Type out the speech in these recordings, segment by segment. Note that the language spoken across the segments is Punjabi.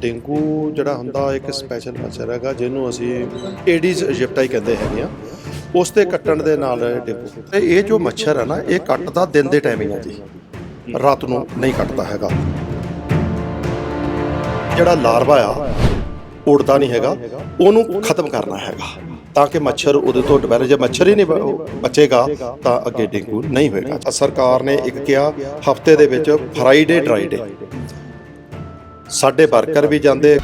ਡੇਂਗੂ ਜਿਹੜਾ ਹੁੰਦਾ, ਇੱਕ ਸਪੈਸ਼ਲ ਮੱਛਰ ਹੈਗਾ, ਜਿਹਨੂੰ ਅਸੀਂ ਏਡੀਜ਼ ਇਜਿਪਟਾਈ ਕਹਿੰਦੇ ਹੈਗੇ ਆ। ਉਸ ਤੇ ਕੱਟਣ ਦੇ ਨਾਲ ਡੇਂਗੂ। ਤੇ ਇਹ ਜੋ ਮੱਛਰ ਹੈ ਨਾ, ਇਹ ਕੱਟਦਾ ਦਿਨ ਦੇ ਟਾਈਮਿੰਗ ਹੈ ਜੀ ਰਾਤ ਨੂੰ ਨਹੀਂ ਕੱਟਦਾ ਹੈਗਾ। ਜਿਹੜਾ ਲਾਰਵਾ ਆ, ਉੜਦਾ ਨਹੀਂ ਹੈਗਾ। ਉਹਨੂੰ ਖਤਮ ਕਰਨਾ ਹੈਗਾ। ਤਾਂ ਕਿ ਮੱਛਰ ਉਹਦੇ ਤੋਂ ਡਬੈਰ ਜੇ ਮੱਛਰ ਹੀ ਨਹੀਂ ਬਚੇਗਾ, ਤਾਂ ਅੱਗੇ ਡੇਂਗੂ ਨਹੀਂ ਹੋਏਗਾ। ਸਰਕਾਰ ਨੇ ਇੱਕ ਕਿਹਾ, ਹਫ਼ਤੇ ਦੇ ਵਿੱਚ ਫਰਾਈਡੇ ਡਰਾਈਡੇ ਸਾਡੇ ਵਰਕਰ ਵੀ ਜਾਂਦੇ।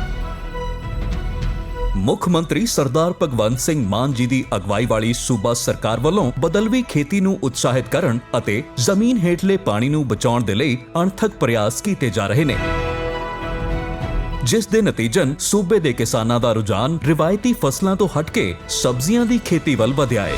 ਮੁੱਖ ਮੰਤਰੀ ਸਰਦਾਰ ਭਗਵੰਤ ਸਿੰਘ ਮਾਨ ਜੀ ਦੀ ਅਗਵਾਈ ਵਾਲੀ ਸੂਬਾ ਸਰਕਾਰ ਵੱਲੋਂ ਬਦਲਵੀ ਖੇਤੀ ਨੂੰ ਉਤਸ਼ਾਹਿਤ ਕਰਨ ਅਤੇ ਜ਼ਮੀਨ ਹੇਠਲੇ ਪਾਣੀ ਨੂੰ ਬਚਾਉਣ ਦੇ ਲਈ ਅਣਥਕ ਪ੍ਰਯਾਸ ਕੀਤੇ ਜਾ ਰਹੇ ਨੇ। ਜਿਸ ਦੇ ਨਤੀਜਨ ਸੂਬੇ ਦੇ ਕਿਸਾਨਾਂ ਦਾ ਰੁਝਾਨ ਰਿਵਾਇਤੀ ਫਸਲਾਂ ਤੋਂ ਹਟ ਕੇ ਸਬਜ਼ੀਆਂ ਦੀ ਖੇਤੀ ਵੱਲ ਵਧਿਆ ਹੈ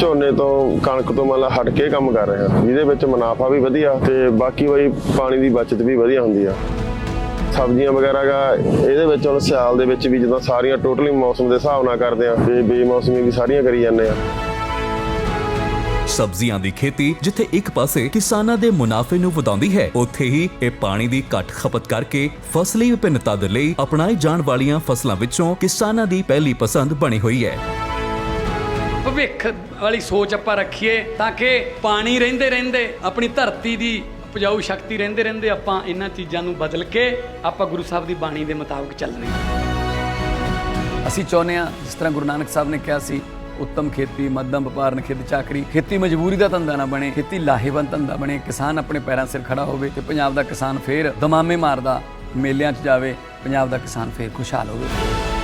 ਝੋਨੇ ਤੋਂ ਕਣਕ ਤੋਂ ਮਤਲਬ ਹਟ ਕੇ ਕੰਮ ਕਰ ਰਹੇ ਹਾਂ ਜਿਹਦੇ ਵਿੱਚ ਮੁਨਾਫਾ ਵੀ ਵਧੀਆ ਤੇ ਬਾਕੀ ਬਈ ਪਾਣੀ ਦੀ ਬਚਤ ਵੀ ਵਧੀਆ ਹੁੰਦੀ ਆ। ਸਬਜ਼ੀਆਂ ਵਗੈਰਾ ਦਾ ਇਹਦੇ ਵਿੱਚ ਹੁਣ ਸਿਆਲ ਦੇ ਵਿੱਚ ਵੀ ਜਦੋਂ ਸਾਰੀਆਂ ਟੋਟਲੀ ਮੌਸਮ ਦੇ ਹਿਸਾਬ ਨਾਲ ਕਰਦੇ ਆ, ਤੇ ਬੇਮੌਸਮੀ ਵੀ ਸਾਰੀਆਂ ਕਰੀ ਜਾਂਦੇ ਆ। ਸਬਜ਼ੀਆਂ ਦੀ ਖੇਤੀ ਜਿੱਥੇ ਇੱਕ ਪਾਸੇ ਕਿਸਾਨਾਂ ਦੇ ਮੁਨਾਫੇ ਨੂੰ ਵਧਾਉਂਦੀ ਹੈ, ਉੱਥੇ ਹੀ ਇਹ ਪਾਣੀ ਦੀ ਘੱਟ ਖਪਤ ਕਰਕੇ ਫਸਲੀ ਵਿਭਿੰਨਤਾ ਦੇ ਲਈ ਅਪਣਾਈ ਜਾਣ ਵਾਲੀਆਂ ਫਸਲਾਂ ਵਿੱਚੋਂ ਕਿਸਾਨਾਂ ਦੀ ਪਹਿਲੀ ਪਸੰਦ ਬਣੀ ਹੋਈ ਹੈ। ਭਵਿੱਖ ਵਾਲੀ ਸੋਚ ਆਪਾਂ ਰੱਖੀਏ ਤਾਂ ਕਿ ਪਾਣੀ ਰਹਿੰਦੇ ਰਹਿੰਦੇ, ਆਪਣੀ ਧਰਤੀ ਦੀ ਉਪਜਾਊ ਸ਼ਕਤੀ ਰਹਿੰਦੇ ਰਹਿੰਦੇ ਆਪਾਂ ਇਹਨਾਂ ਚੀਜ਼ਾਂ ਨੂੰ ਬਦਲ ਕੇ ਆਪਾਂ ਗੁਰੂ ਸਾਹਿਬ ਦੀ ਬਾਣੀ ਦੇ ਮੁਤਾਬਕ ਚੱਲਣਾ ਅਸੀਂ ਚਾਹੁੰਦੇ ਹਾਂ, ਜਿਸ ਤਰ੍ਹਾਂ ਗੁਰੂ ਨਾਨਕ ਸਾਹਿਬ ਨੇ ਕਿਹਾ ਸੀ, ਉੱਤਮ ਖੇਤੀ, ਮੱਧਮ ਵਪਾਰਨ, ਖੇਤੀ ਚਾਕਰੀ, ਖੇਤੀ ਮਜਬੂਰੀ ਦਾ ਧੰਦਾ ਨਾ ਬਣੇ, ਖੇਤੀ ਲਾਹੇਵੰਦ ਧੰਦਾ ਬਣੇ, ਕਿਸਾਨ ਆਪਣੇ ਪੈਰਾਂ ਸਿਰ ਖੜਾ ਹੋਵੇ ਤੇ ਪੰਜਾਬ ਦਾ ਕਿਸਾਨ ਫੇਰ ਦਮਾਮੇ ਮਾਰਦਾ ਮੇਲਿਆਂ 'ਚ ਜਾਵੇ, ਪੰਜਾਬ ਦਾ ਕਿਸਾਨ ਫੇਰ ਖੁਸ਼ਹਾਲ ਹੋਵੇ।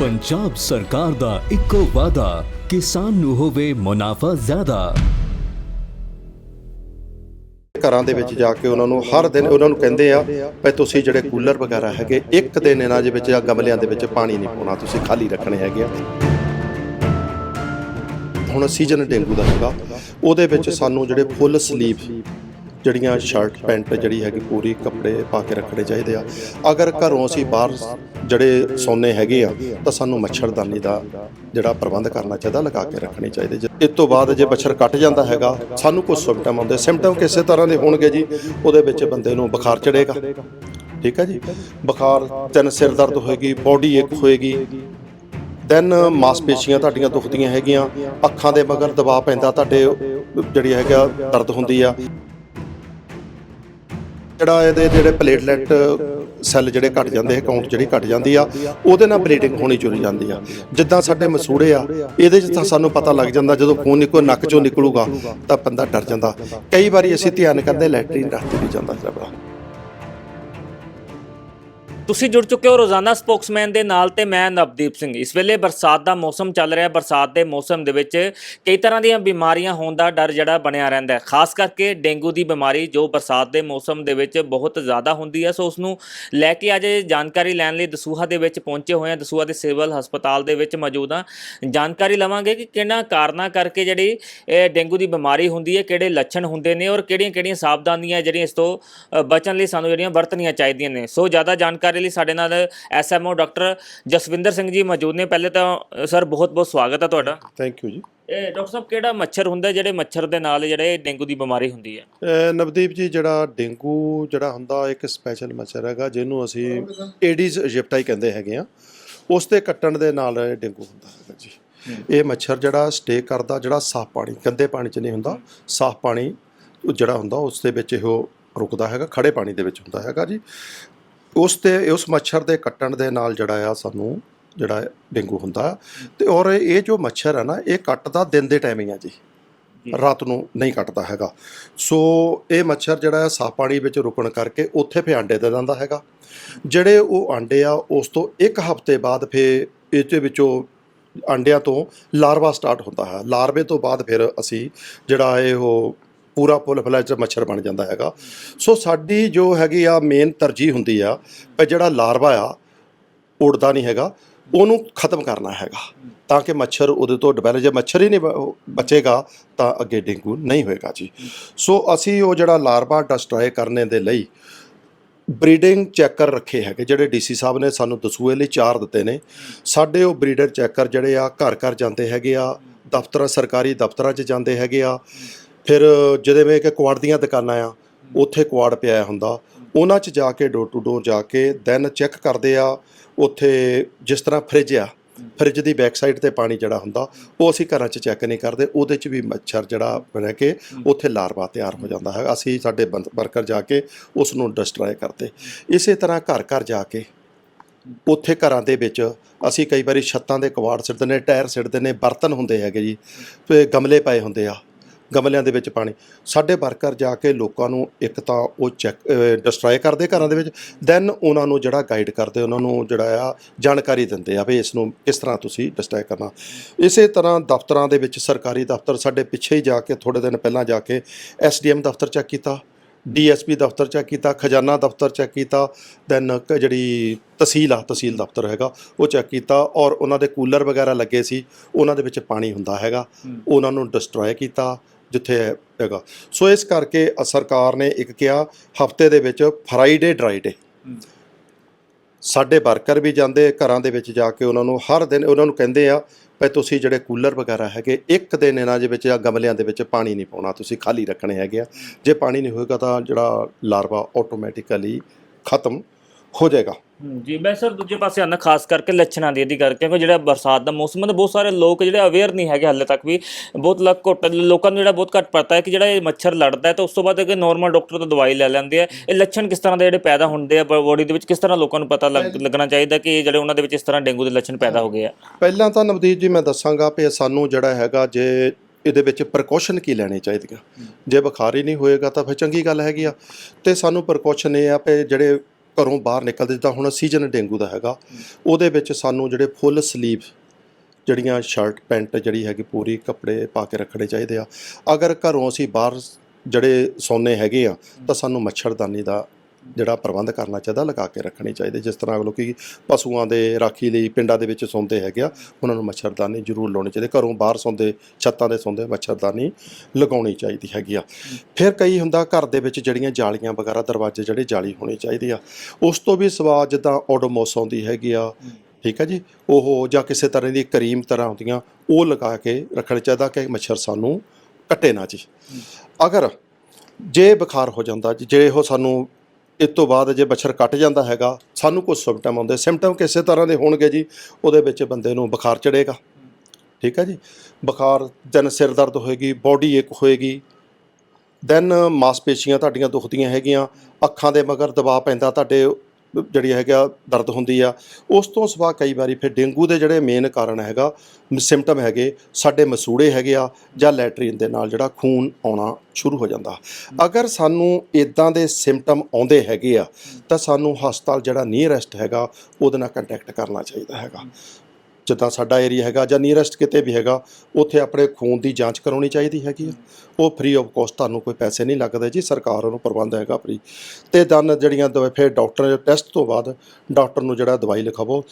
ਪੰਜਾਬ ਸਰਕਾਰ ਦਾ ਇੱਕੋ ਵਾਅਦਾ, ਕਿਸਾਨ ਨੂੰ ਹੋਵੇ ਮੁਨਾਫਾ ਜ਼ਿਆਦਾ। ਘਰਾਂ ਦੇ ਵਿੱਚ ਜਾ ਕੇ ਉਹਨਾਂ ਨੂੰ ਹਰ ਦਿਨ ਉਹਨਾਂ ਨੂੰ ਕਹਿੰਦੇ ਆ ਵੀ ਤੁਸੀਂ ਜਿਹੜੇ ਕੂਲਰ ਵਗੈਰਾ ਹੈਗੇ, ਇੱਕ ਦਿਨ ਇਹਨਾਂ ਦੇ ਵਿੱਚ ਜਾਂ ਗਮਲਿਆਂ ਦੇ ਵਿੱਚ ਪਾਣੀ ਨਹੀਂ ਪਾਉਣਾ, ਤੁਸੀਂ ਖਾਲੀ ਰੱਖਣੇ ਹੈਗੇ ਆ। ਹੁਣ ਸੀਜ਼ਨ ਡੇਂਗੂ ਦਾ ਹੈਗਾ ਉਹਦੇ ਵਿੱਚ ਸਾਨੂੰ ਜਿਹੜੇ ਫੁੱਲ ਸਲੀਵ ਜਿਹੜੀਆਂ ਸ਼ਰਟ ਪੈਂਟ ਜਿਹੜੀ ਹੈਗੀ ਪੂਰੀ ਕੱਪੜੇ ਪਾ ਕੇ ਰੱਖਣੇ ਚਾਹੀਦੇ ਆ। ਅਗਰ ਘਰੋਂ ਅਸੀਂ ਬਾਹਰ ਜਿਹੜੇ ਸੌਨੇ ਹੈਗੇ ਆ, ਤਾਂ ਸਾਨੂੰ ਮੱਛਰਦਾਨੀ ਦਾ ਜਿਹੜਾ ਪ੍ਰਬੰਧ ਕਰਨਾ ਚਾਹੀਦਾ, ਲਗਾ ਕੇ ਰੱਖਣੀ ਚਾਹੀਦੀ। ਜੇ- ਇਸ ਤੋਂ ਬਾਅਦ ਜੇ ਮੱਛਰ ਕੱਟ ਜਾਂਦਾ ਹੈਗਾ, ਸਾਨੂੰ ਕੁਝ ਸਿੰਪਟਮ ਆਉਂਦੇ। ਸਿੰਪਟਮ ਕਿਸੇ ਤਰ੍ਹਾਂ ਦੇ ਹੋਣਗੇ ਜੀ, ਉਹਦੇ ਵਿੱਚ ਬੰਦੇ ਨੂੰ ਬੁਖਾਰ ਚੜੇਗਾ ਠੀਕ ਹੈ ਜੀ? ਬੁਖਾਰ ਤਿੰਨ ਸਿਰ ਦਰਦ ਹੋਏਗੀ ਬੋਡੀ ਇੱਕ ਹੋਏਗੀ। ਦੈਨ ਮਾਸਪੇਸ਼ੀਆਂ ਤੁਹਾਡੀਆਂ ਦੁਖਦੀਆਂ ਹੈਗੀਆਂ, ਅੱਖਾਂ ਦੇ ਮਗਰ ਦਬਾਅ ਪੈਂਦਾ, ਤੁਹਾਡੇ ਜਿਹੜੀ ਹੈਗਾ ਦਰਦ ਹੁੰਦੀ ਆ। ਜਿਹੜਾ ਇਹਦੇ ਜਿਹੜੇ ਪਲੇਟਲੈਟ ਸੈੱਲ ਜਿਹੜੇ ਘਟ ਜਾਂਦੇ ਹੈ ਕਾਊਂਟ ਜਿਹੜੀ ਘਟ ਜਾਂਦੀ ਆ, ਉਹਦੇ ਨਾਲ ਬਲੀਡਿੰਗ ਹੋਣੀ ਚੁਰੀ ਜਾਂਦੀ ਆ। ਜਿੱਦਾਂ ਸਾਡੇ ਮਸੂੜੇ ਆ, ਇਹਦੇ 'ਚ ਤਾਂ ਸਾਨੂੰ ਪਤਾ ਲੱਗ ਜਾਂਦਾ, ਜਦੋਂ ਖੂਨ ਨਿਕੋ ਨੱਕ 'ਚੋਂ ਨਿਕਲੂਗਾ, ਤਾਂ ਬੰਦਾ ਡਰ ਜਾਂਦਾ। ਕਈ ਵਾਰੀ ਅਸੀਂ ਧਿਆਨ ਕਰਦੇ ਲੈਟਰੀਨ ਰਸਤੇ ਵੀ ਜਾਂਦਾ ਜਬੜਾ ਤੁਸੀਂ ਜੁੜ ਚੁੱਕੇ ਹੋ ਰੋਜ਼ਾਨਾ ਸਪੋਕਸਮੈਨ ਦੇ ਨਾਲ ਤੇ ਮੈਂ ਨਵਦੀਪ ਸਿੰਘ। ਇਸ ਵੇਲੇ ਬਰਸਾਤ ਦਾ ਮੌਸਮ ਚੱਲ ਰਿਹਾ। ਬਰਸਾਤ ਦੇ ਮੌਸਮ ਦੇ ਵਿੱਚ ਕਈ ਤਰ੍ਹਾਂ ਦੀਆਂ ਬਿਮਾਰੀਆਂ ਹੋਣ ਦਾ ਡਰ ਜਿਹੜਾ ਬਣਿਆ ਰਹਿੰਦਾ ਹੈ। ਖਾਸ ਕਰਕੇ ਡੇਂਗੂ ਦੀ ਬਿਮਾਰੀ ਜੋ ਬਰਸਾਤ ਦੇ ਮੌਸਮ ਦੇ ਵਿੱਚ ਬਹੁਤ ਜ਼ਿਆਦਾ ਹੁੰਦੀ ਹੈ। ਸੋ ਉਸ ਨੂੰ ਲੈ ਕੇ ਅੱਜ ਜਾਣਕਾਰੀ ਲੈਣ ਲਈ ਦਸੂਹਾ ਦੇ ਵਿੱਚ ਪਹੁੰਚੇ ਹੋਏ ਹਾਂ। ਦਸੂਹਾ ਦੇ ਸਿਵਲ ਹਸਪਤਾਲ ਦੇ ਵਿੱਚ ਮੌਜੂਦ ਹਾਂ। ਜਾਣਕਾਰੀ ਲਵਾਂਗੇ ਕਿ ਕਿਹਨਾਂ ਕਾਰਨਾਂ ਕਰਕੇ ਜਿਹੜੀ, ਇਹ ਡੇਂਗੂ ਦੀ ਬਿਮਾਰੀ ਹੁੰਦੀ ਹੈ, ਕਿਹੜੇ ਲੱਛਣ ਹੁੰਦੇ ਨੇ ਔਰ ਕਿਹੜੀਆਂ-ਕਿਹੜੀਆਂ ਸਾਵਧਾਨੀਆਂ ਜਿਹੜੀਆਂ ਇਸ ਤੋਂ ਬਚਣ ਲਈ ਸਾਨੂੰ ਜਿਹੜੀਆਂ ਵਰਤਣੀਆਂ ਚਾਹੀਦੀਆਂ ਨੇ। ਸੋ ਜ਼ਿਆਦਾ ਜਾਣਕਾਰੀ ਲਈ ਸਾਡੇ ਨਾਲ ਐਸਐਮਓ ਡਾਕਟਰ ਜਸਵਿੰਦਰ ਸਿੰਘ ਜੀ ਮੌਜੂਦ ਨੇ। ਪਹਿਲੇ ਤਾਂ ਸਰ ਬਹੁਤ-ਬਹੁਤ ਸਵਾਗਤ ਹੈ ਤੁਹਾਡਾ। ਥੈਂਕ ਯੂ ਜੀ। ਇਹ ਡਾਕਟਰ ਸਾਹਿਬ ਕਿਹੜਾ ਮੱਛਰ ਹੁੰਦਾ ਜਿਹੜੇ ਮੱਛਰ ਦੇ ਨਾਲ ਜਿਹੜੇ ਡੇਂਗੂ ਦੀ ਬਿਮਾਰੀ ਹੁੰਦੀ ਹੈ? ਨਵਦੀਪ ਜੀ ਜਿਹੜਾ ਡੇਂਗੂ ਜਿਹੜਾ ਹੁੰਦਾ ਇੱਕ ਸਪੈਸ਼ਲ ਮੱਛਰ ਹੈਗਾ ਜਿਹਨੂੰ ਅਸੀਂ ਏਡੀਜ਼ ਇਜਿਪਟਾਈ ਕਹਿੰਦੇ ਹੈਗੇ ਆ। ਉਸ ਤੇ ਕੱਟਣ ਦੇ ਨਾਲ ਡੇਂਗੂ ਹੁੰਦਾ ਹੈਗਾ ਜੀ। ਇਹ ਮੱਛਰ ਜਿਹੜਾ ਸਟੇ ਕਰਦਾ ਜਿਹੜਾ ਸਾਫ਼ ਪਾਣੀ ਗੰਦੇ ਪਾਣੀ 'ਚ ਨਹੀਂ ਹੁੰਦਾ ਸਾਫ਼ ਪਾਣੀ ਜਿਹੜਾ ਹੁੰਦਾ ਉਸ ਦੇ ਵਿੱਚ ਇਹ ਰੁਕਦਾ ਹੈਗਾ ਖੜੇ ਪਾਣੀ ਦੇ ਵਿੱਚ ਹੁੰਦਾ ਹੈਗਾ ਜੀ। ਉਸ ਤੇ ਉਸ ਮੱਛਰ ਦੇ ਕੱਟਣ ਦੇ ਨਾਲ ਜਿਹੜਾ ਆ ਸਾਨੂੰ ਜਿਹੜਾ ਡੇਂਗੂ ਹੁੰਦਾ। ਤੇ ਔਰ ਇਹ ਜੋ ਮੱਛਰ ਹੈ ਨਾ ਇਹ ਕੱਟਦਾ ਦਿਨ ਦੇ ਟਾਈਮਿੰਗ ਆ ਜੀ। ਰਾਤ ਨੂੰ ਨਹੀਂ ਕੱਟਦਾ ਹੈਗਾ। ਸੋ ਇਹ ਮੱਛਰ ਜਿਹੜਾ ਹੈ ਸਾਫ਼ ਪਾਣੀ ਵਿੱਚ ਰੁਕਣ ਕਰਕੇ ਉੱਥੇ ਫੇ ਆਂਡੇ ਦੇ ਦਿੰਦਾ ਹੈਗਾ। ਜਿਹੜੇ ਉਹ ਆਂਡੇ ਆ ਉਸ ਤੋਂ ਇੱਕ ਹਫ਼ਤੇ ਬਾਅਦ ਫੇ ਇਹਦੇ ਵਿੱਚੋਂ ਆਂਡਿਆਂ ਤੋਂ ਲਾਰਵਾ ਸਟਾਰਟ ਹੁੰਦਾ ਹੈ। ਲਾਰਵੇ ਤੋਂ ਬਾਅਦ ਫਿਰ ਅਸੀਂ ਜਿਹੜਾ ਇਹ ਉਹ ਪੂਰਾ ਫੁੱਲ ਫਲੈਜ ਮੱਛਰ ਬਣ ਜਾਂਦਾ ਹੈਗਾ। ਸੋ ਸਾਡੀ ਜੋ ਹੈਗੀ ਆ ਮੇਨ ਤਰਜੀਹ ਹੁੰਦੀ ਆ ਵੀ ਜਿਹੜਾ ਲਾਰਵਾ ਆ, ਉੜਦਾ ਨਹੀਂ ਹੈਗਾ, ਉਹਨੂੰ ਖਤਮ ਕਰਨਾ ਹੈਗਾ। ਤਾਂ ਕਿ ਮੱਛਰ ਉਹਦੇ ਤੋਂ ਡਿਵੈਲਪ ਜੇ ਮੱਛਰ ਹੀ ਨਹੀਂ ਬ- ਬਚੇਗਾ, ਤਾਂ ਅੱਗੇ ਡੇਂਗੂ ਨਹੀਂ ਹੋਏਗਾ ਜੀ। ਸੋ ਅਸੀਂ ਉਹ ਜਿਹੜਾ ਲਾਰਵਾ ਡਸਟਰੋਏ ਕਰਨੇ ਦੇ ਲਈ, ਬਰੀਡਿੰਗ ਚੈਕਰ ਰੱਖੇ ਹੈਗੇ। ਜਿਹੜੇ ਡੀਸੀ ਸਾਹਿਬ ਨੇ ਸਾਨੂੰ ਦਸੂਏ ਲਈ ਚਾਰ ਦਿੱਤੇ ਨੇ। ਸਾਡੇ ਉਹ ਬਰੀਡਰ ਚੈਕਰ ਜਿਹੜੇ ਆ ਘਰ ਘਰ ਜਾਂਦੇ ਹੈਗੇ ਆ, ਦਫ਼ਤਰਾਂ, ਸਰਕਾਰੀ ਦਫ਼ਤਰਾਂ 'ਚ ਜਾਂਦੇ ਹੈਗੇ ਆ। ਫਿਰ ਜਿਵੇਂ ਕਿ ਕੁਆੜ ਦੀਆਂ ਦੁਕਾਨਾਂ ਆ, ਉੱਥੇ ਕੁਆੜ ਪਿਆ ਹੁੰਦਾ। ਉਹਨਾਂ 'ਚ ਜਾ ਕੇ ਡੋਰ ਟੂ ਡੋਰ ਜਾ ਕੇ ਦੈਨ ਚੈੱਕ ਕਰਦੇ ਆ, ਉੱਥੇ ਜਿਸ ਤਰ੍ਹਾਂ ਫ੍ਰਿਜ ਆ ਫ੍ਰਿਜ ਦੀ ਬੈਕ ਸਾਈਡ ਤੇ ਪਾਣੀ ਜਿਹੜਾ ਹੁੰਦਾ, ਉਹ ਅਸੀਂ ਘਰਾਂ 'ਚ ਚੈੱਕ ਨਹੀਂ ਕਰਦੇ। ਉਹਦੇ 'ਚ ਵੀ ਮੱਛਰ ਜਿਹੜਾ ਰਹਿ ਕੇ ਉੱਥੇ ਲਾਰਵਾ ਤਿਆਰ ਹੋ ਜਾਂਦਾ ਹੈ ਅਸੀਂ ਸਾਡੇ ਬੰਦ- ਵਰਕਰ ਜਾ ਕੇ ਉਸ ਨੂੰ ਡਿਸਟਰਾਏ ਕਰਦੇ। ਇਸੇ ਤਰ੍ਹਾਂ ਘਰ ਘਰ ਜਾ ਕੇ ਉੱਥੇ ਘਰਾਂ ਦੇ ਵਿੱਚ ਅਸੀਂ ਕਈ ਵਾਰੀ ਛੱਤਾਂ ਦੇ ਕਵਾੜ ਸਿੱਟਦੇ ਨੇ, ਟਾਇਰ ਸਿੱਟਦੇ ਨੇ, ਬਰਤਨ ਹੁੰਦੇ ਹੈਗੇ ਜੀ, ਤੇ ਗਮਲੇ ਪਏ ਹੁੰਦੇ ਆ। ਗਮਲਿਆਂ ਦੇ ਵਿੱਚ ਪਾਣੀ। ਸਾਡੇ ਵਰਕਰ ਜਾ ਕੇ ਲੋਕਾਂ ਨੂੰ ਇੱਕ ਤਾਂ ਉਹ ਚੈੱਕ ਡਿਸਟਰਾਏ ਕਰਦੇ ਘਰਾਂ ਦੇ ਵਿੱਚ ਦੈਨ ਉਹਨਾਂ ਨੂੰ ਜਿਹੜਾ ਗਾਈਡ ਕਰਦੇ ਉਹਨਾਂ ਨੂੰ ਜਿਹੜਾ ਆ ਜਾਣਕਾਰੀ ਦਿੰਦੇ ਆ ਵੀ ਇਸ ਨੂੰ ਕਿਸ ਤਰ੍ਹਾਂ ਤੁਸੀਂ ਡਿਸਟਰਾਏ ਕਰਨਾ। ਇਸੇ ਤਰ੍ਹਾਂ ਦਫ਼ਤਰਾਂ ਦੇ ਵਿੱਚ ਸਰਕਾਰੀ ਦਫ਼ਤਰ ਸਾਡੇ ਪਿੱਛੇ ਹੀ ਜਾ ਕੇ ਥੋੜੇ ਦਿਨ ਪਹਿਲਾਂ ਜਾ ਕੇ ਐਸਡੀਐਮ ਦਫ਼ਤਰ ਚੈੱਕ ਕੀਤਾ ਡੀਐਸਪੀ ਦਫ਼ਤਰ ਚੈੱਕ ਕੀਤਾ ਖਜ਼ਾਨਾ ਦਫ਼ਤਰ ਚੈੱਕ ਕੀਤਾ ਦੈਨ ਜਿਹੜੀ ਤਹਿਸੀਲ ਆ ਤਹਿਸੀਲ ਦਫ਼ਤਰ ਹੈਗਾ ਉਹ ਚੈੱਕ ਕੀਤਾ ਔਰ ਉਹਨਾਂ ਦੇ ਕੂਲਰ ਵਗੈਰਾ ਲੱਗੇ ਸੀ ਉਹਨਾਂ ਦੇ ਵਿੱਚ ਪਾਣੀ ਹੁੰਦਾ ਹੈਗਾ। ਉਹਨਾਂ ਨੂੰ ਡਿਸਟਰੋਏ ਕੀਤਾ ਜਿੱਥੇ ਹੈਗਾ। ਸੋ ਇਸ ਕਰਕੇ ਅ- ਸਰਕਾਰ ਨੇ ਇੱਕ ਕਿਹਾ, ਹਫ਼ਤੇ ਦੇ ਵਿੱਚ ਫਰਾਈਡੇ ਡਰਾਈਡੇ ਸਾਡੇ ਵਰਕਰ ਵੀ ਜਾਂਦੇ ਘਰਾਂ ਦੇ ਵਿੱਚ ਜਾ ਕੇ ਉਹਨਾਂ ਨੂੰ ਹਰ ਦਿਨ ਉਹਨਾਂ ਨੂੰ ਕਹਿੰਦੇ ਆ ਵੀ ਤੁਸੀਂ ਜਿਹੜੇ ਕੂਲਰ ਵਗੈਰਾ ਹੈਗੇ, ਇੱਕ ਦਿਨ ਇਹਨਾਂ ਦੇ ਵਿੱਚ ਜਾਂ ਗਮਲਿਆਂ ਦੇ ਵਿੱਚ ਪਾਣੀ ਨਹੀਂ ਪਾਉਣਾ, ਤੁਸੀਂ ਖਾਲੀ ਰੱਖਣੇ ਹੈਗੇ ਆ। ਜੇ ਪਾਣੀ ਨਹੀਂ ਹੋਏਗਾ ਤਾਂ ਜਿਹੜਾ ਲਾਰਵਾ ਆਟੋਮੈਟਿਕਲੀ ਖਤਮ ਹੋ ਜਾਏਗਾ। ਜੀ, ਮੈਂ ਸਰ ਦੂਜੇ ਪਾਸੇ ਆਨਾ ਖਾਸ ਕਰਕੇ ਲੱਛਣਾਂ ਦੀ ਇਹਦੀ ਕਰਕੇ ਕਿਉਂਕਿ ਜਿਹੜਾ ਬਰਸਾਤ ਦਾ ਮੌਸਮ ਹੈ ਤਾਂ ਬਹੁਤ ਸਾਰੇ ਲੋਕ ਜਿਹੜੇ ਅਵੇਅਰ ਨਹੀਂ ਹੈਗੇ ਹਾਲੇ ਤੱਕ ਵੀ, ਬਹੁਤ ਲੱਕ ਘੁੱਟ, ਲੋਕਾਂ ਨੂੰ ਜਿਹੜਾ ਬਹੁਤ ਘੱਟ ਪਤਾ ਹੈ ਕਿ ਜਿਹੜਾ ਇਹ ਮੱਛਰ ਲੜਦਾ ਹੈ ਤਾਂ ਉਸ ਤੋਂ ਬਾਅਦ ਇੱਕ ਨਾਰਮਲ ਡਾਕਟਰ ਤੋਂ ਦਵਾਈ ਲੈ ਲੈਂਦੇ ਆ। ਇਹ ਲੱਛਣ ਕਿਸ ਤਰ੍ਹਾਂ ਦੇ ਜਿਹੜੇ ਪੈਦਾ ਹੁੰਦੇ ਆ ਬੋਡੀ ਦੇ ਵਿੱਚ ਕਿਸ ਤਰ੍ਹਾਂ ਲੋਕਾਂ ਨੂੰ ਪਤਾ ਲੱਗ- ਲੱਗਣਾ ਚਾਹੀਦਾ ਕਿ ਇਹ ਜਿਹੜੇ ਉਹਨਾਂ ਦੇ ਵਿੱਚ ਇਸ ਤਰ੍ਹਾਂ ਡੇਂਗੂ ਦੇ ਲੱਛਣ ਪੈਦਾ ਹੋ ਗਏ ਆ? ਪਹਿਲਾਂ ਤਾਂ ਨਵਦੀਪ ਜੀ, ਮੈਂ ਦੱਸਾਂਗਾ ਕਿ ਸਾਨੂੰ ਜਿਹੜਾ ਹੈਗਾ ਜੇ ਇਹਦੇ ਵਿੱਚ ਪ੍ਰੀਕਾਸ਼ਨ ਕੀ ਲੈਣੇ ਚਾਹੀਦੀਆਂ। ਜੇ ਬੁਖਾਰ ਹੀ ਨਹੀਂ ਹੋਏਗਾ ਤਾਂ ਫਿਰ ਚੰਗੀ ਗੱਲ ਹੈਗੀ ਆ। ਤੇ ਸਾਨੂੰ ਪ੍ਰੀਕਾਸ਼ਨ ਇਹ ਆ ਕਿ ਜਿਹੜੇ ਘਰੋਂ ਬਾਹਰ ਨਿਕਲਦੇ ਜਿੱਦਾਂ ਹੁਣ ਸੀਜ਼ਨ ਡੇਂਗੂ ਦਾ ਹੈਗਾ, ਉਹਦੇ ਵਿੱਚ ਸਾਨੂੰ ਜਿਹੜੇ ਫੁੱਲ ਸਲੀਵ ਜਿਹੜੀਆਂ ਸ਼ਰਟ, ਪੈਂਟ ਜਿਹੜੀ ਹੈਗੀ ਪੂਰੀ ਕੱਪੜੇ ਪਾ ਕੇ ਰੱਖਣੇ ਚਾਹੀਦੇ ਆ। ਅਗਰ ਘਰੋਂ ਅਸੀਂ ਬਾਹਰ ਜਿਹੜੇ ਸੌਨੇ ਹੈਗੇ ਆ, ਤਾਂ ਸਾਨੂੰ ਮੱਛਰਦਾਨੀ ਦਾ ਜਿਹੜਾ ਪ੍ਰਬੰਧ ਕਰਨਾ ਚਾਹੀਦਾ, ਲਗਾ ਕੇ ਰੱਖਣੇ ਚਾਹੀਦੇ। ਜਿਸ ਤਰ੍ਹਾਂ ਲੋਕੀ ਪਸ਼ੂਆਂ ਦੇ ਰਾਖੀ ਲਈ ਪਿੰਡਾਂ ਦੇ ਵਿੱਚ ਸੌਂਦੇ ਹੈਗੇ ਆ, ਉਹਨਾਂ ਨੂੰ ਮੱਛਰਦਾਨੀ ਜ਼ਰੂਰ ਲਾਉਣੀ ਚਾਹੀਦੀ। ਘਰੋਂ ਬਾਹਰ ਸੌਂਦੇ, ਛੱਤਾਂ ਦੇ ਸੌਂਦੇ ਮੱਛਰਦਾਨੀ ਲਗਾਉਣੀ ਚਾਹੀਦੀ ਹੈਗੀ ਆ। ਫਿਰ ਕਈ ਹੁੰਦਾ ਘਰ ਦੇ ਵਿੱਚ ਜਿਹੜੀਆਂ ਜਾਲੀਆਂ ਵਗੈਰਾ, ਦਰਵਾਜ਼ੇ ਜਿਹੜੇ ਜਾਲੀ ਹੋਣੇ ਚਾਹੀਦੀ ਆ। ਉਸ ਤੋਂ ਵੀ ਸਵਾ ਜਿੱਦਾਂ ਓਡੋਮੋਸ ਆਉਂਦੀ ਹੈਗੀ ਆ, ਠੀਕ ਹੈ ਜੀ? ਉਹ ਜਾਂ ਕਿਸੇ ਤਰ੍ਹਾਂ ਦੀ ਕਰੀਮ ਤਰ੍ਹਾਂ ਹੁੰਦੀਆਂ ਉਹ ਲਗਾ ਕੇ ਰੱਖਣਾ ਚਾਹੀਦਾ ਕਿ ਮੱਛਰ ਸਾਨੂੰ ਕੱਟੇ ਨਾ ਜੀ ਅਗਰ ਜੇ ਬੁਖਾਰ ਹੋ ਜਾਂਦਾ, ਜੇ ਉਹ ਸਾਨੂੰ ਇਸ ਤੋਂ ਬਾਅਦ ਜੇ ਮੱਛਰ ਕੱਟ ਜਾਂਦਾ ਹੈਗਾ। ਸਾਨੂੰ ਕੁਝ ਸਿੰਪਟਮ ਆਉਂਦੇ। ਸਿੰਪਟਮ ਕਿਸੇ ਤਰ੍ਹਾਂ ਦੇ ਹੋਣਗੇ ਜੀ, ਉਹਦੇ ਵਿੱਚ ਬੰਦੇ ਨੂੰ ਬੁਖਾਰ ਚੜੇਗਾ ਠੀਕ ਹੈ ਜੀ? ਬੁਖਾਰ ਦੈਨ ਸਿਰ ਦਰਦ ਹੋਏਗੀ ਬਾਡੀ ਏਕ ਹੋਏਗੀ। ਦੈਨ ਮਾਸਪੇਸ਼ੀਆਂ ਤੁਹਾਡੀਆਂ ਦੁਖਦੀਆਂ ਹੈਗੀਆਂ। ਅੱਖਾਂ ਦੇ ਮਗਰ ਦਬਾਅ ਪੈਂਦਾ, ਤੁਹਾਡੇ ਜਿਹੜੀ ਹੈਗਾ ਦਰਦ ਹੁੰਦੀ ਆ। ਉਸ ਤੋਂ ਸਿਵਾ ਕਈ ਵਾਰੀ ਫਿਰ ਡੇਂਗੂ ਦੇ ਜਿਹੜੇ ਮੇਨ ਕਾਰਨ ਹੈਗਾ ਸਿੰਪਟਮ ਹੈਗੇ, ਸਾਡੇ ਮਸੂੜੇ ਹੈਗੇ ਆ ਜਾਂ ਲੈਟਰੀਨ ਦੇ ਨਾਲ ਜਿਹੜਾ ਖੂਨ ਆਉਣਾ ਸ਼ੁਰੂ ਹੋ ਜਾਂਦਾ। ਅਗਰ ਸਾਨੂੰ ਇਦਾਂ ਦੇ ਸਿੰਪਟਮ ਆਉਂਦੇ ਹੈਗੇ ਆ, ਤਾਂ ਸਾਨੂੰ ਹਸਪਤਾਲ ਜਿਹੜਾ ਨੀਅਰੈਸਟ ਹੈਗਾ, ਉਹਦੇ ਨਾਲ ਕੰਟੈਕਟ ਕਰਨਾ ਚਾਹੀਦਾ ਹੈਗਾ। ਜਿੱਦਾਂ ਸਾਡਾ ਏਰੀਆ ਹੈਗਾ ਜਾਂ ਨੀਅਰੈਸਟ ਕਿਤੇ ਵੀ ਹੈਗਾ, ਉੱਥੇ ਆਪਣੇ ਖੂਨ ਦੀ ਜਾਂਚ ਕਰਾਉਣੀ ਚਾਹੀਦੀ ਹੈਗੀ ਆ। ਉਹ ਫ੍ਰੀ ਆਫ ਕੋਸਟ ਤੁਹਾਨੂੰ ਕੋਈ ਪੈਸੇ ਨਹੀਂ ਲੱਗਦੇ ਜੀ, ਸਰਕਾਰ ਉਹਨੂੰ ਪ੍ਰਬੰਧ ਹੈਗਾ ਫ੍ਰੀ ਤੇ ਦਨ ਜਿਹੜੀਆਂ ਦਵਾ ਫਿਰ ਡਾਕਟਰ ਟੈਸਟ ਤੋਂ ਬਾਅਦ ਡਾਕਟਰ ਨੂੰ ਜਿਹੜਾ ਦਵਾਈ ਲਿਖਾਵੋ,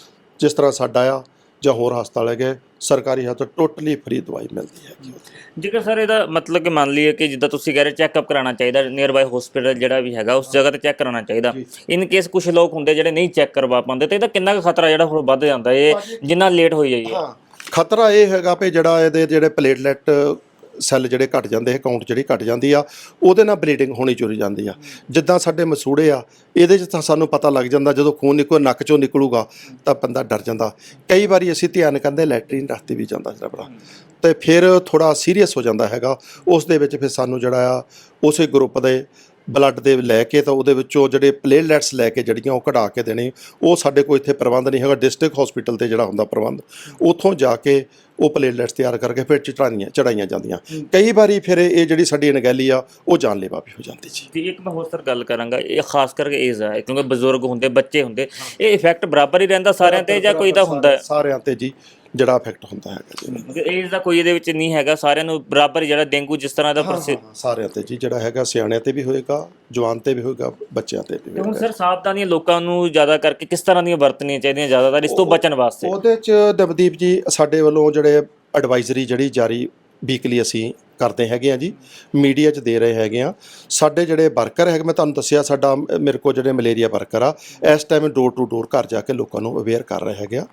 ਜਿਸ ਤਰ੍ਹਾਂ ਸਾਡਾ ਆ ਜਾਂ ਹੋਰ ਹਸਪਤਾਲ ਹੈਗੇ ਸਰਕਾਰੀ ਹਸਪਤਾਲ ਟੋਟਲੀ ਫ੍ਰੀ ਦਵਾਈ ਮਿਲਦੀ ਹੈਗੀ ਜੇਕਰ ਸਰ ਇਹਦਾ ਮਤਲਬ ਕਿ ਮੰਨ ਲਈਏ ਕਿ ਜਿੱਦਾਂ ਤੁਸੀਂ ਕਹਿ ਰਹੇ ਚੈੱਕਅਪ ਕਰਾਉਣਾ ਚਾਹੀਦਾ ਨੀਅਰ ਬਾਈ ਹਸਪੀਟਲ ਜਿਹੜਾ ਵੀ ਹੈਗਾ ਉਸ ਜਗ੍ਹਾ ਤੇ ਚੈੱਕ ਕਰਾਉਣਾ ਚਾਹੀਦਾ। ਇਨ ਕੇਸ ਕੁਝ ਲੋਕ ਹੁੰਦੇ ਜਿਹੜੇ ਨਹੀਂ ਚੈੱਕ ਕਰਵਾ ਪਾਉਂਦੇ ਤੇ ਇਹਦਾ ਕਿੰਨਾ ਕੁ ਖਤਰਾ ਜਿਹੜਾ ਹੋਰ ਵੱਧ ਜਾਂਦਾ ਇਹ ਜਿੰਨਾ ਲੇਟ ਹੋਈ ਜਾਈਏ ਹਾਂ? ਖਤਰਾ ਇਹ ਹੈਗਾ ਵੀ ਜਿਹੜਾ ਇਹਦੇ ਜਿਹੜੇ ਪਲੇਟਲੈਟ ਸੈੱਲ ਜਿਹੜੇ ਘਟ ਜਾਂਦੇ ਹੈ ਕਾਊਂਟ ਜਿਹੜੀ ਘਟ ਜਾਂਦੀ ਆ, ਉਹਦੇ ਨਾਲ ਬਲੀਡਿੰਗ ਹੋਣੀ ਚੁਰੀ ਜਾਂਦੀ ਆ। ਜਿੱਦਾਂ ਸਾਡੇ ਮਸੂੜੇ ਆ, ਇਹਦੇ 'ਚ ਤਾਂ ਸਾਨੂੰ ਪਤਾ ਲੱਗ ਜਾਂਦਾ, ਜਦੋਂ ਖੂਨ ਨਿਕਲ, ਨੱਕ 'ਚੋਂ ਨਿਕਲੂਗਾ, ਤਾਂ ਬੰਦਾ ਡਰ ਜਾਂਦਾ। ਕਈ ਵਾਰੀ ਅਸੀਂ ਧਿਆਨ ਕਰਦੇ ਲੈਟਰੀਨ ਰਸਤੇ ਵੀ ਜਾਂਦਾ ਜਿਹੜਾ ਬੜਾ। ਤੇ ਫਿਰ ਥੋੜਾ ਸੀਰੀਅਸ ਹੋ ਜਾਂਦਾ ਹੈਗਾ। ਉਸ ਦੇ ਵਿੱਚ ਫਿਰ ਸਾਨੂੰ ਜਿਹੜਾ ਆ, ਉਸੇ ਗਰੁੱਪ ਦੇ ਬਲੱਡ ਦੇ ਲੈ ਕੇ ਤਾਂ ਉਹਦੇ ਵਿੱਚੋਂ ਜਿਹੜੇ ਪਲੇਟਲੈਟਸ ਲੈ ਕੇ ਜਿਹੜੀਆਂ ਉਹ ਕਢਾ ਕੇ ਦੇਣੇ ਉਹ ਸਾਡੇ ਕੋਲ ਇੱਥੇ ਪ੍ਰਬੰਧ ਨਹੀਂ ਹੈਗਾ ਡਿਸਟ੍ਰਿਕਟ ਹਸਪੀਟਲ ਤੇ ਜਿਹੜਾ ਹੁੰਦਾ ਪ੍ਰਬੰਧ ਉੱਥੋਂ ਜਾ ਕੇ ਉਹ ਪਲੇਟਲੈਟਸ ਤਿਆਰ ਕਰਕੇ ਫਿਰ ਚੜਾਈਆਂ ਚੜਾਈਆਂ ਜਾਂਦੀਆਂ। ਕਈ ਵਾਰੀ ਫਿਰ ਇਹ ਜਿਹੜੀ ਸਾਡੀ ਅਣਗਹਿਲੀ ਆ ਉਹ ਜਾਨਲੇਵਾ ਵੀ ਹੋ ਜਾਂਦੀ ਜੀ। ਤੇ ਇੱਕ ਮੈਂ ਹੋਰ ਸਰ ਗੱਲ ਕਰਾਂਗਾ ਇਹ ਖਾਸ ਕਰਕੇ ਏਜ ਹੈ ਕਿਉਂਕਿ ਬਜ਼ੁਰਗ ਹੁੰਦੇ ਬੱਚੇ ਹੁੰਦੇ ਇਹ ਇਫੈਕਟ ਬਰਾਬਰ ਹੀ ਰਹਿੰਦਾ ਸਾਰਿਆਂ ਤੇ ਜਾਂ ਕੋਈ ਤਾਂ ਹੁੰਦਾ? ਸਾਰਿਆਂ ਤੇ ਜੀ। ਜਿਹੜਾ ਇਫੈਕਟ ਹੁੰਦਾ ਹੈਗਾ ਜੀ। ਏਜ ਦਾ ਕੋਈ ਇਹਦੇ ਵਿੱਚ ਨਹੀਂ ਹੈਗਾ ਸਾਰਿਆਂ ਨੂੰ ਬਰਾਬਰ ਹੀ ਜਿਹੜਾ ਡੇਂਗੂ ਜਿਸ ਤਰ੍ਹਾਂ ਦਾ ਪ੍ਰਸਿੱਧ ਹਾਂ, ਸਾਰਿਆਂ ਤੇ ਜੀ ਜਿਹੜਾ ਹੈਗਾ ਸਿਆਣਿਆਂ ਤੇ ਵੀ ਹੋਏਗਾ ਜਵਾਨ ਤੇ ਵੀ ਹੋਏਗਾ ਬੱਚਿਆਂ ਤੇ ਵੀ ਤੇ ਹੁਣ ਹੋਏਗਾ। ਸਰ ਸਾਵਧਾਨੀਆਂ ਲੋਕਾਂ ਨੂੰ ਜ਼ਿਆਦਾ ਕਰਕੇ ਕਿਸ ਤਰ੍ਹਾਂ ਦੀਆਂ ਵਰਤਣੀਆਂ ਚਾਹੀਦੀਆਂ ਜ਼ਿਆਦਾਤਰ ਇਸ ਤੋਂ ਬਚਣ ਵਾਸਤੇ? ਉਹਦੇ ਚ ਦਵਦੀਪ ਜੀ ਸਾਡੇ ਵੱਲੋਂ ਜਿਹੜੇ ਐਡਵਾਈਜ਼ਰੀ ਜਿਹੜੀ ਜਾਰੀ ਵੀਕਲੀ ਅਸੀਂ ਕਰਦੇ ਹੈਗੇ ਆ ਜੀ ਮੀਡੀਆ 'ਚ ਦੇ ਰਹੇ ਹੈਗੇ ਆ। ਸਾਡੇ ਜਿਹੜੇ ਵਰਕਰ ਹੈਗੇ ਮੈਂ ਤੁਹਾਨੂੰ ਦੱਸਿਆ ਸਾਡਾ ਮੇਰੇ ਕੋਲ ਜਿਹੜੇ ਮਲੇਰੀਆ ਵਰਕਰ ਆ ਇਸ ਟਾਈਮ ਡੋਰ ਟੂ ਡੋਰ ਘਰ ਜਾ ਕੇ ਲੋਕਾਂ ਨੂੰ ਅਵੇਅਰ ਕਰ ਰਹੇ ਹੈਗੇ ਆ।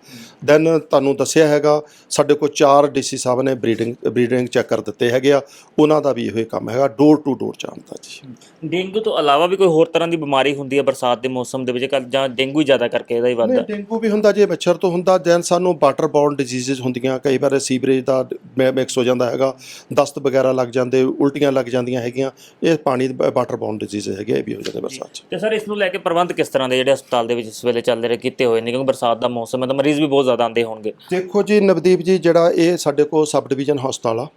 ਦੈਨ ਤੁਹਾਨੂੰ ਦੱਸਿਆ ਹੈਗਾ ਸਾਡੇ ਕੋਲ ਚਾਰ ਡੀਸੀ ਸਾਹਿਬ ਨੇ ਬਰੀਡਿੰਗ ਬਰੀਡਿੰਗ ਚੈੱਕਰ ਦਿੱਤੇ ਹੈਗੇ ਆ ਉਹਨਾਂ ਦਾ ਵੀ ਇਹੋ ਹੀ ਕੰਮ ਹੈਗਾ ਡੋਰ ਟੂ ਡੋਰ ਜਾਣ ਦਾ ਜੀ। ਡੇਂਗੂ ਤੋਂ ਇਲਾਵਾ ਵੀ ਕੋਈ ਹੋਰ ਤਰ੍ਹਾਂ ਦੀ ਬਿਮਾਰੀ ਹੁੰਦੀ ਹੈ ਬਰਸਾਤ ਦੇ ਮੌਸਮ ਦੇ ਵਿੱਚ ਜਾਂ ਡੇਂਗੂ ਹੀ ਜ਼ਿਆਦਾ ਕਰਕੇ ਇਹਦਾ ਹੀ ਵੱਧਦਾ? ਡੇਂਗੂ ਵੀ ਹੁੰਦਾ ਜੇ ਮੱਛਰ ਤੋਂ ਹੁੰਦਾ ਦੈਨ ਸਾਨੂੰ ਵਾਟਰ ਬੌਰਨ ਡਿਜ਼ੀਜ਼ਸ ਹੁੰਦੀਆਂ ਕਈ ਵਾਰ ਸੀਵਰੇਜ ਦਾ ਮਿਕਸ ਹੋ ਜਾਂਦਾ ਹੈਗਾ ਦਸਤ ਵਗੈਰਾ ਲੱਗ ਜਾਂਦੇ ਉਲਟੀਆਂ ਲੱਗ ਜਾਂਦੀਆਂ ਹੈਗੀਆਂ ਇਹ ਪਾਣੀ ਵਾਟਰ ਬੌਰਨ ਡਿਜ਼ੀਜ਼ ਹੈਗੇ ਇਹ ਵੀ ਹੋ ਜਾਂਦੇ ਬਰਸਾਤ 'ਚ। ਤੇ ਸਰ ਇਸ ਨੂੰ ਲੈ ਕੇ ਪ੍ਰਬੰਧ ਕਿਸ ਤਰ੍ਹਾਂ ਦੇ ਜਿਹੜੇ ਹਸਪਤਾਲ ਦੇ ਵਿੱਚ ਇਸ ਵੇਲੇ ਚੱਲ ਰਹੇ ਕੀਤੇ ਹੋਏ ਨੇ? ਕਿਉਂਕਿ ਬਰਸਾਤ ਦਾ ਮੌਸਮ ਹੈ ਤਾਂ ਮਰੀਜ਼ ਵੀ ਬਹੁਤ ਜ਼ਿਆਦਾ ਆਉਂਦੇ ਹੋਣਗੇ। ਦੇਖੋ ਜੀ ਨਵਦੀਪ ਜੀ ਜਿਹੜਾ ਇਹ ਸਾਡੇ ਕੋਲ ਸਬ ਡਿਵੀਜ਼ਨ ਹਸਪਤਾਲ ਆ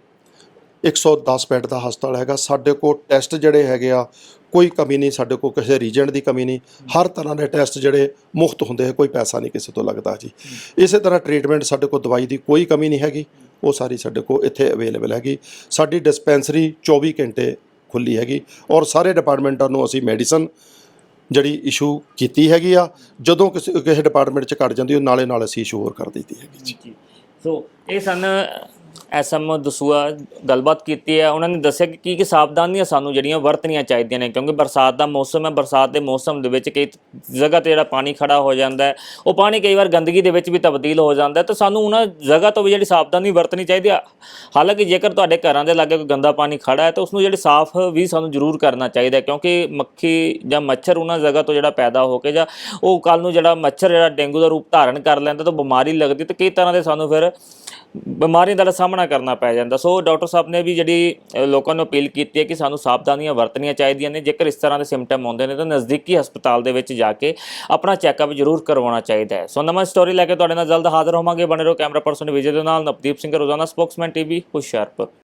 110 ਬੈੱਡ ਦਾ ਹਸਪਤਾਲ ਹੈਗਾ ਸਾਡੇ ਕੋਲ ਟੈਸਟ ਜਿਹੜੇ ਹੈਗੇ ਆ ਕੋਈ ਕਮੀ ਨਹੀਂ ਸਾਡੇ ਕੋਲ ਕਿਸੇ ਰੀਜੈਂਟ ਦੀ ਕਮੀ ਨਹੀਂ ਹਰ ਤਰ੍ਹਾਂ ਦੇ ਟੈਸਟ ਜਿਹੜੇ ਮੁਫਤ ਹੁੰਦੇ ਹੈ ਕੋਈ ਪੈਸਾ ਨਹੀਂ ਕਿਸੇ ਤੋਂ ਲੱਗਦਾ ਜੀ। ਇਸੇ ਤਰ੍ਹਾਂ ਟ੍ਰੀਟਮੈਂਟ ਸਾਡੇ ਕੋਲ ਦਵਾਈ ਦੀ ਕੋਈ ਕਮੀ ਨਹੀਂ ਹੈਗੀ ਉਹ ਸਾਰੀ ਸਾਡੇ ਕੋਲ ਇੱਥੇ ਅਵੇਲੇਬਲ ਹੈਗੀ। ਸਾਡੀ ਡਿਸਪੈਂਸਰੀ 24 ਘੰਟੇ ਖੁੱਲੀ ਹੈਗੀ ਔਰ ਸਾਰੇ ਡਿਪਾਰਟਮੈਂਟਾਂ ਨੂੰ ਅਸੀਂ ਮੈਡੀਸਨ ਜਿਹੜੀ ਇਸ਼ੂ ਕੀਤੀ ਹੈਗੀ ਆ, ਜਦੋਂ ਕਿਸੇ ਕਿਸੇ ਡਿਪਾਰਟਮੈਂਟ 'ਚ ਘਟ ਜਾਂਦੀ, ਉਹ ਨਾਲੇ ਨਾਲ ਅਸੀਂ ਇਸ਼ੂ ਹੋਰ ਕਰ ਦਿੱਤੀ ਹੈਗੀ ਜੀ। ਸੋ ਇਹ ਸਨ ਐਸਐਮ ਦਸੂਆ ਗੱਲਬਾਤ ਕੀਤੀ ਹੈ। ਉਹਨਾਂ ਨੇ ਦੱਸਿਆ ਕਿ ਕੀ ਕੀ ਸਾਵਧਾਨੀਆਂ ਸਾਨੂੰ ਜਿਹੜੀਆਂ ਵਰਤਣੀਆਂ ਚਾਹੀਦੀਆਂ ਨੇ, ਕਿਉਂਕਿ ਬਰਸਾਤ ਦਾ ਮੌਸਮ ਹੈ। ਬਰਸਾਤ ਦੇ ਮੌਸਮ ਦੇ ਵਿੱਚ ਕਈ ਜਗ੍ਹਾ ਤੇ ਜਿਹੜਾ ਪਾਣੀ ਖੜਾ ਹੋ ਜਾਂਦਾ ਹੈ। ਉਹ ਪਾਣੀ ਕਈ ਵਾਰ ਗੰਦਗੀ ਦੇ ਵਿੱਚ ਵੀ ਤਬਦੀਲ ਹੋ ਜਾਂਦਾ ਹੈ। ਤਾਂ ਸਾਨੂੰ ਉਹਨਾਂ ਜਗ੍ਹਾ ਤੋਂ ਵੀ ਜਿਹੜੀ ਸਾਵਧਾਨੀ ਵਰਤਣੀ ਚਾਹੀਦੀ ਹੈ ਹਾਲਾਂਕਿ ਜੇਕਰ ਤੁਹਾਡੇ ਘਰਾਂ ਦੇ ਲਾਗੇ ਕੋਈ ਗੰਦਾ ਪਾਣੀ ਖੜਾ ਹੈ, ਤਾਂ ਉਸ ਨੂੰ ਜਿਹੜੀ ਸਾਫ਼ ਵੀ ਸਾਨੂੰ ਜ਼ਰੂਰ ਕਰਨਾ ਚਾਹੀਦਾ ਕਿਉਂਕਿ ਮੱਖੀ ਜਾਂ ਮੱਛਰ ਉਹਨਾਂ ਜਗ੍ਹਾ ਤੋਂ ਜਿਹੜਾ ਪੈਦਾ ਹੋ ਕੇ ਜਾਂ ਉਹ ਕੱਲ ਨੂੰ ਜਿਹੜਾ ਮੱਛਰ, ਜਿਹੜਾ ਡੇਂਗੂ ਦਾ ਰੂਪ ਧਾਰਨ ਕਰ ਲੈਂਦਾ, ਤਾਂ ਬਿਮਾਰੀ ਲੱਗਦੀ ਤੇ ਕਈ ਤਰ੍ਹਾਂ ਦੇ ਸਾਨੂੰ ਫਿਰ ਬਿਮਾਰੀਆਂ ਦਾ ਸਾਹਮਣਾ ਕਰਨਾ ਪੈ ਜਾਂਦਾ। ਸੋ ਡਾਕਟਰ ਸਾਹਿਬ ਨੇ ਵੀ ਜਿਹੜੀ ਲੋਕਾਂ ਨੂੰ ਅਪੀਲ ਕੀਤੀ ਹੈ ਕਿ ਸਾਨੂੰ ਸਾਵਧਾਨੀਆਂ ਵਰਤਣੀਆਂ ਚਾਹੀਦੀਆਂ ਨੇ। ਜੇਕਰ ਇਸ ਤਰ੍ਹਾਂ ਦੇ ਸਿੰਪਟਮ ਆਉਂਦੇ ਨੇ ਤਾਂ ਨਜ਼ਦੀਕੀ ਹਸਪਤਾਲ ਦੇ ਵਿੱਚ ਜਾ ਕੇ ਆਪਣਾ ਚੈੱਕਅਪ ਜ਼ਰੂਰ ਕਰਵਾਉਣਾ ਚਾਹੀਦਾ ਹੈ। ਸੋ ਨਵਾਂ ਸਟੋਰੀ ਲੈ ਕੇ ਤੁਹਾਡੇ ਨਾਲ ਜਲਦ ਹਾਜ਼ਰ ਹੋਵਾਂਗੇ। ਬਣੇ ਰਹੋ ਕੈਮਰਾ ਪਰਸਨ ਵਿਜੇ ਦੇ ਨਾਲ। ਨਵਦੀਪ ਸਿੰਘ ਰੋਜ਼ਾਨਾ ਸਪੋਕਸਮੈਨ ਟੀਵੀ ਹੁਸ਼ਿਆਰਪੁਰ।